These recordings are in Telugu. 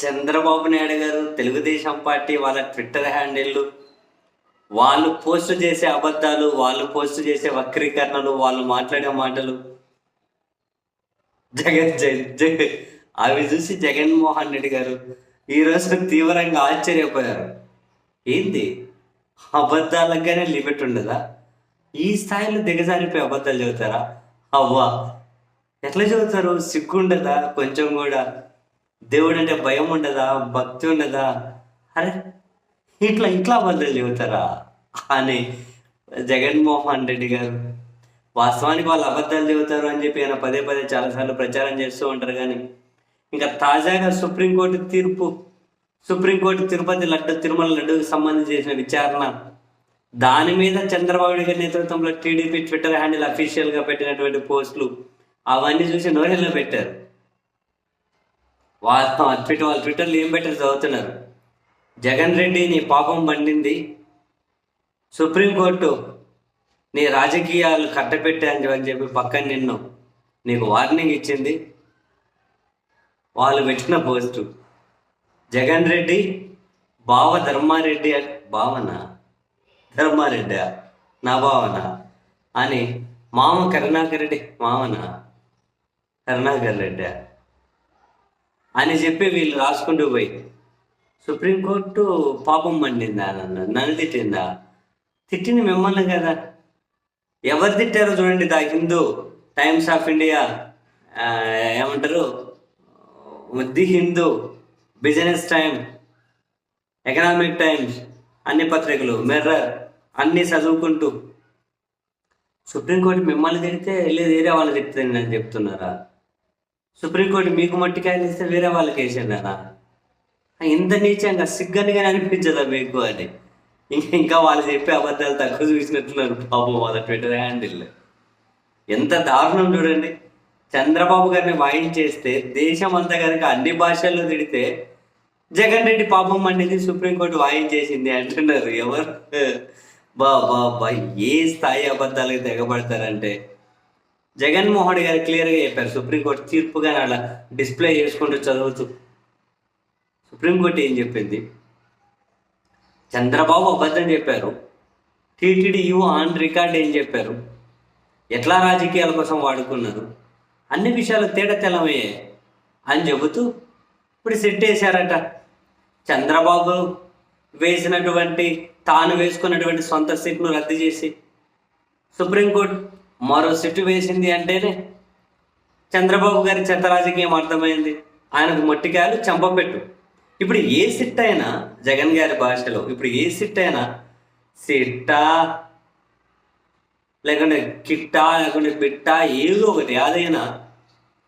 చంద్రబాబు నాయుడు గారు తెలుగుదేశం పార్టీ వాళ్ళ ట్విట్టర్ హ్యాండిల్లు వాళ్ళు పోస్ట్ చేసే అబద్ధాలు వాళ్ళు పోస్ట్ చేసే వక్రీకరణలు వాళ్ళు మాట్లాడే మాటలు. జగన్ జగన్ అవి చూసి జగన్మోహన్ రెడ్డి గారు ఈరోజు తీవ్రంగా ఆశ్చర్యపోయారు. ఏంది? అబద్ధాలకుగానే లిమిట్ ఉండదా? ఈ స్థాయిలో దిగజారిపోయి అబద్ధాలు చెబుతారా? అవ్వా ఎట్లా చదువుతారు సిగ్గు ఉండదా కొంచెం కూడా. దేవుడు అంటే భయం ఉండదా? భక్తి ఉండదా? అరే ఇట్లా ఇట్లా బదులు చెబుతారా? అని జగన్మోహన్ రెడ్డి గారు. వాస్తవానికి వాళ్ళు అబద్ధాలు చెబుతారు అని చెప్పి ఆయన పదే పదే చాలాసార్లు ప్రచారం చేస్తూ ఉంటారు కానీ ఇంకా తాజాగా సుప్రీంకోర్టు తీర్పు సుప్రీంకోర్టు తిరుపతి లడ్డు తిరుమల లడ్డుకు సంబంధించి చేసిన విచారణ. దాని మీద చంద్రబాబు గారి నేతృత్వంలో టీడీపీ ట్విట్టర్ హ్యాండిల్ అఫీషియల్గా పెట్టినటువంటి పోస్టులు అవన్నీ చూసి నోరెల్లో పెట్టారు. వాళ్ళ ట్విట్టర్ వాళ్ళ ట్విట్టర్లో ఏం పెట్టారు చదువుతున్నారు? జగన్ రెడ్డి నీ పాపం పండింది. సుప్రీంకోర్టు నీ రాజకీయాలు కట్టపెట్టాను అని చెప్పి పక్కన నిన్ను నీకు వార్నింగ్ ఇచ్చింది. వాళ్ళు పెట్టిన పోస్టు. జగన్ రెడ్డి బావ ధర్మారెడ్డి భావన ధర్మారెడ్డి నా భావన అని మామ కరుణాకర్ రెడ్డి మామన కరుణాకర్ రెడ్డి అని చెప్పి వీళ్ళు రాసుకుంటూ పోయి సుప్రీంకోర్టు పాపం పండిందా నన్ను? నన్ను తిట్టిందా? తిట్టింది మిమ్మల్ని కదా. ఎవరు తిట్టారో చూడండి the Hindu Times of India ఏమంటారు? The Hindu Business Time Economic Times అన్ని పత్రికలు మిర్రర్ అన్నీ చదువుకుంటూ. సుప్రీంకోర్టు మిమ్మల్ని తిడితే లేదు వేరే వాళ్ళు తిడుతుంది అని చెప్తున్నారా? సుప్రీంకోర్టు మీకు మట్టికాయలు ఇస్తే వేరే వాళ్ళకి వేసిండారా ఇంత నీచంగా సిగ్గనిగా అనిపించదా మీకు అని ఇంకా ఇంకా వాళ్ళు చెప్పే అబద్ధాలు తక్కువ చూసినట్టున్నారు పాపం వాళ్ళ ట్విట్టర్ హ్యాండిల్ ఎంత దారుణం చూడండి. చంద్రబాబు గారిని వాయించేస్తే దేశం అంతా కనుక అన్ని భాషల్లో తిడితే జగన్ రెడ్డి పాపం అనేది సుప్రీంకోర్టు వాయించేసింది అంటున్నారు ఎవరు? బా బా బా ఏ స్థాయి అబద్ధాలకు తెగబడతారంటే? జగన్మోహన్ గారు క్లియర్గా చెప్పారు. సుప్రీంకోర్టు తీర్పుగా అలా డిస్ప్లే చేసుకుంటూ చదువుతూ సుప్రీంకోర్టు ఏం చెప్పింది? చంద్రబాబు అబద్ధం చెప్పారు. టీటీడీయూ ఆన్ రికార్డ్ ఏం చెప్పారు? ఎట్లా రాజకీయాల కోసం వాడుకున్నారు? అన్ని విషయాలు తేడా తెల్లమయ్యాయి అని చెబుతూ ఇప్పుడు సెట్ వేశారట చంద్రబాబు వేసినటువంటి తాను వేసుకున్నటువంటి సొంత సీట్ను రద్దు చేసి సుప్రీంకోర్టు మరో సిట్టు వేసింది అంటేనే చంద్రబాబు గారి చెత్త రాజకీయం అర్థమైంది. ఆయనకు మట్టికాయలు చంపపెట్టు. ఇప్పుడు ఏ సిట్ అయినా జగన్ గారి భాషలో ఇప్పుడు ఏ సిట్ అయినా సిట్టా లేకుంటే కిట్టా లేకుంటే బిట్టా ఏదో ఒకటి అదైనా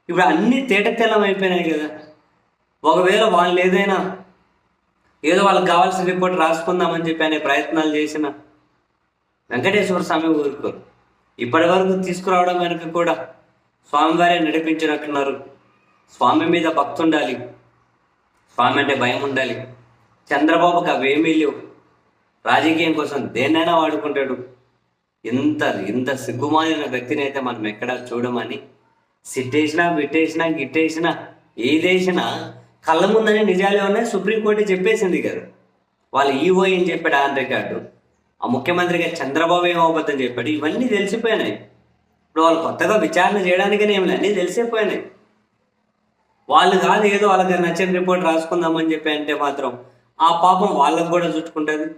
ఇప్పుడు అన్ని తేట తెల్లం అయిపోయినాయి కదా. ఒకవేళ వాళ్ళు ఏదైనా ఏదో వాళ్ళకి కావాల్సిన రిపోర్ట్ రాసుకుందామని చెప్పి అనే ప్రయత్నాలు చేసిన వెంకటేశ్వర స్వామి ఊరుకోరు. ఇప్పటి వరకు తీసుకురావడం వెనుక కూడా స్వామివారే నడిపించినట్టున్నారు. స్వామి మీద భక్తి ఉండాలి స్వామి అంటే భయం ఉండాలి. చంద్రబాబుకి అవేమీ లేవు. రాజకీయం కోసం దేన్నైనా వాడుకుంటాడు. ఇంత ఇంత సిగ్గుమాలిన వ్యక్తిని అయితే మనం ఎక్కడ చూడమని సిట్టేసినా బిట్టేసినా గిట్టేసినా ఏదేసినా కళ్ళ ముందనే నిజాలే ఉన్నాయి సుప్రీంకోర్టు చెప్పేసింది కదా. వాళ్ళు ఈవో ఏం చెప్పాడు ఆన్ రికార్డు ఆ ముఖ్యమంత్రిగా చంద్రబాబు ఏం అబద్ధం చెప్పాడు? ఇవన్నీ తెలిసిపోయినాయి. ఇప్పుడు వాళ్ళు కొత్తగా విచారణ చేయడానికనే ఏమి అన్నీ తెలిసిపోయినాయి. వాళ్ళు కాదు ఏదో వాళ్ళకి నచ్చిన రిపోర్ట్ రాసుకుందామని చెప్పి అంటే మాత్రం ఆ పాపం వాళ్ళకు కూడా చుట్టుకుంటుంది.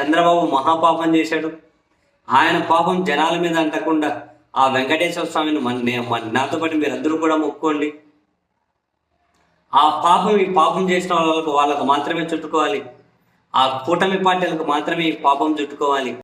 చంద్రబాబు మహాపాపం చేశాడు. ఆయన పాపం జనాల మీద అంటకుండా ఆ వెంకటేశ్వర స్వామిని మన నాతో పాటు మీరందరూ కూడా మొక్కుకోండి. ఆ పాపం ఈ పాపం చేసిన వాళ్ళకు వాళ్ళకు మాత్రమే చుట్టుకోవాలి. ఆ కూటమి పార్టీలకు మాత్రమే ఈ పాపం చుట్టుకోవాలి.